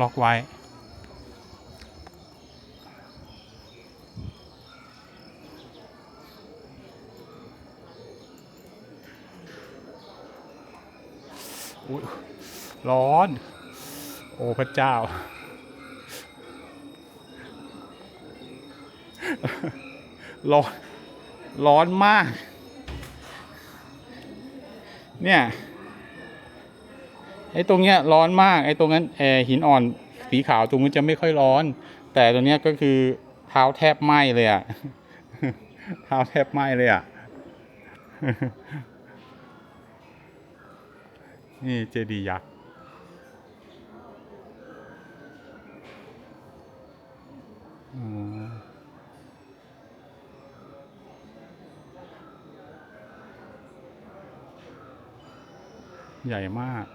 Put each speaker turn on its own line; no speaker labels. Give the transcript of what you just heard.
ล็อกไว้อุ๊ยร้อน โอ้พระเจ้า ร้อน ร้อนมาก เนี่ย ไอ้ตรงเนี้ยร้อนมากไอ้ตรงนั้นแอหินอ่อนสีขาวตรงนู้นจะไม่ค่อยร้อน แต่ตรงเนี้ยก็คือเท้าแทบไหม้เลยอะ่ะเท้าแทบไหม้เลยอะ่ะนี่เจดีย์ยักษ์ใหญ่มาก